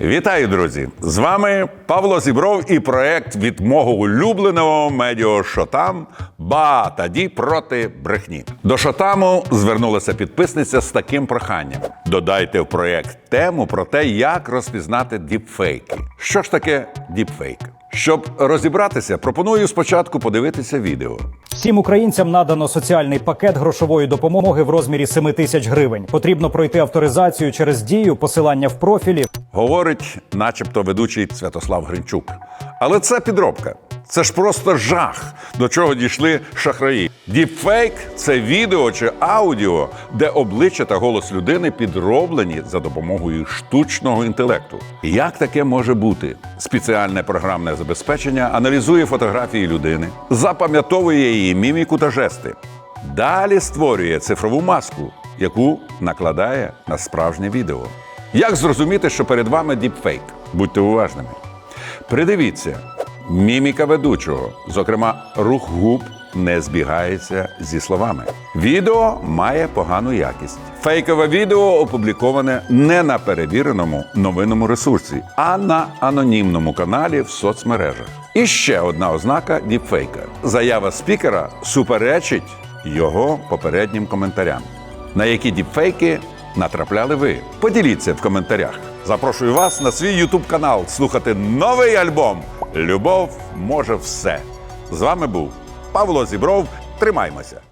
Вітаю, друзі! З вами Павло Зібров і проект від мого улюбленого медіо Шотам Ба та Ді проти брехні. До Шотаму звернулася підписниця з таким проханням: додайте в проект тему про те, як розпізнати діпфейки. Що ж таке діпфейк? Щоб розібратися, пропоную спочатку подивитися відео. Всім українцям надано соціальний пакет грошової допомоги в розмірі 7 тисяч гривень. Потрібно пройти авторизацію через дію, посилання в профілі. Говорить, начебто, ведучий Святослав Гринчук. Але це підробка. Це ж просто жах, до чого дійшли шахраї. Діпфейк це відео чи аудіо, де обличчя та голос людини підроблені за допомогою штучного інтелекту. Як таке може бути? Спеціальне програмне забезпечення аналізує фотографії людини, запам'ятовує її міміку та жести. Далі створює цифрову маску, яку накладає на справжнє відео. Як зрозуміти, що перед вами діпфейк? Будьте уважними. Придивіться, міміка ведучого, зокрема, рух губ не збігається зі словами. Відео має погану якість. Фейкове відео опубліковане не на перевіреному новинному ресурсі, а на анонімному каналі в соцмережах. І ще одна ознака діпфейка: заява спікера суперечить його попереднім коментарям. На які діпфейки натрапляли ви? Поділіться в коментарях. Запрошую вас на свій Ютуб канал слухати новий альбом Любов може все. З вами був Павло Зібров. Тримаймося!